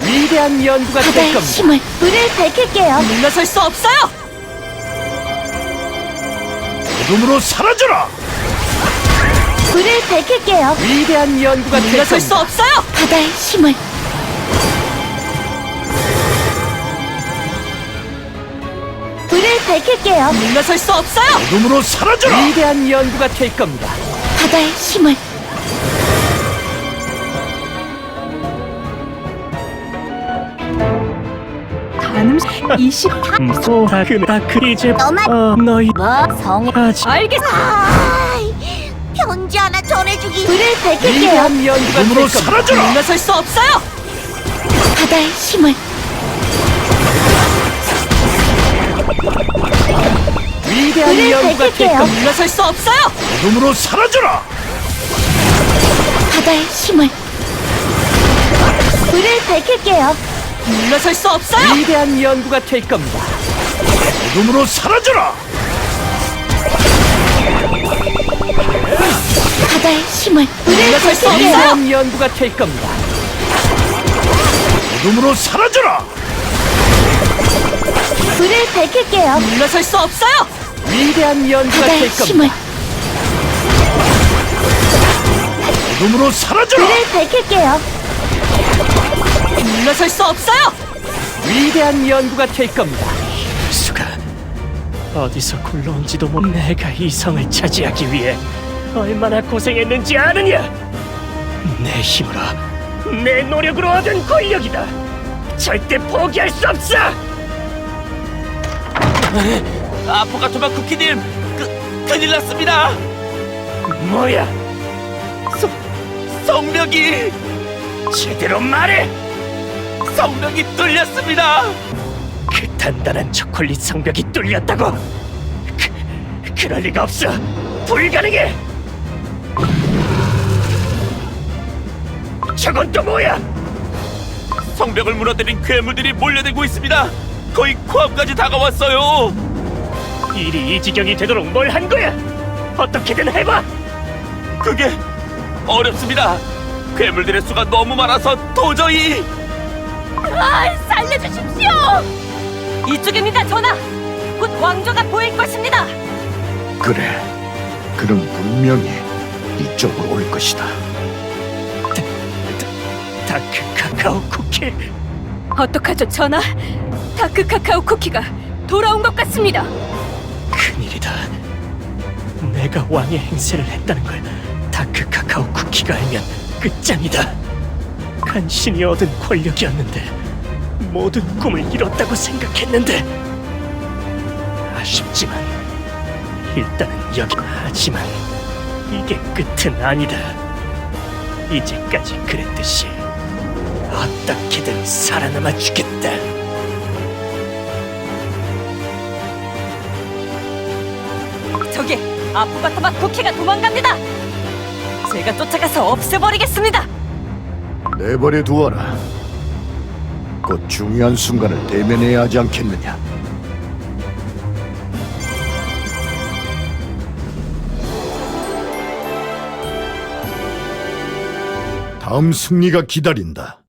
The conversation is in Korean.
위대한 연구가 될 바다의 겁니다. 힘을 불을 밝힐게요. 물러설 수 없어요. 어둠으로 사라져라! 불을 밝힐게요. 위대한 연구가 될 물러설 수 겁니다. 없어요. 바다의 힘을 불을 밝힐게요. 물러설 수 없어요. 어둠으로 사라져라! 위대한 연구가 될 겁니다. 바다의 힘을 가늠 20 소다 그다 그 이제 너만- 어, 너희 뭐 성에 아직 알겠어. 편지 하나 전해주기 불을 밝힐게요. 위대한 연구가 될 어둠으로 겁니다. 사라져라! 물러설 수 없어요. 바다의 힘을 위대한 불을 연구가 될 밝힐게요. 겁니다. 물러설 수 없어요. 어둠으로 사라져라! 바다의 힘을 불을 밝힐게요. 물러설 수 없어요. 위대한 연구가 될 겁니다. 어둠으로 사라져라! 바다의 힘을 불을 물러설 수 밝힐게요. 위대한 연구가 될 겁니다. 어둠으로 사라져라! 불을 밝힐게요. 물러설 수 없어요. 위대한 연구가 바다의 될 힘을 겁니다. 어둠으로 사라져라! 불을 밝힐게요. 물러설 수 없어요. 위대한 연구가 될 겁니다. 수가 어디서 굴러온지도 모 내가 이성을 차지하기 위해 얼마나 고생했는지 아느냐? 내 힘으로 내 노력으로 얻은 권력이다. 절대 포기할 수 없어. 아포가토마 쿠키님 그, 큰일 났습니다 뭐야? 성벽이 제대로 말해. 성벽이 뚫렸습니다 그 단단한 초콜릿 성벽이 뚫렸다고? 그, 그럴 리가 없어. 불가능해. 저건 또 뭐야? 성벽을 무너뜨린 괴물들이 몰려들고 있습니다 거의 코앞까지 다가왔어요 일이 이 지경이 되도록 뭘 한 거야? 어떻게든 해봐. 그게 어렵습니다 괴물들의 수가 너무 많아서 도저히 아, 살려주십시오. 이쪽입니다, 전하. 곧 왕조가 보일 것입니다. 그래, 그럼 분명히 이쪽으로 올 것이다. 다크 카카오 쿠키. 어떡하죠, 전하? 다크 카카오 쿠키가 돌아온 것 같습니다. 큰일이다. 내가 왕의 행세를 했다는 걸 카카오 쿠키가 알면 끝장이다. 간신히 얻은 권력이었는데 모든 꿈을 이뤘다고 생각했는데 아쉽지만 일단은 여기 하지만 이게 끝은 아니다. 이제까지 그랬듯이 어떻게든 살아남아 주겠다. 저기 아프바타마 쿠키가 도망갑니다. 제가 쫓아가서 없애버리겠습니다. 내버려 두어라. 곧 중요한 순간을 대면해야 하지 않겠느냐. 다음 승리가 기다린다.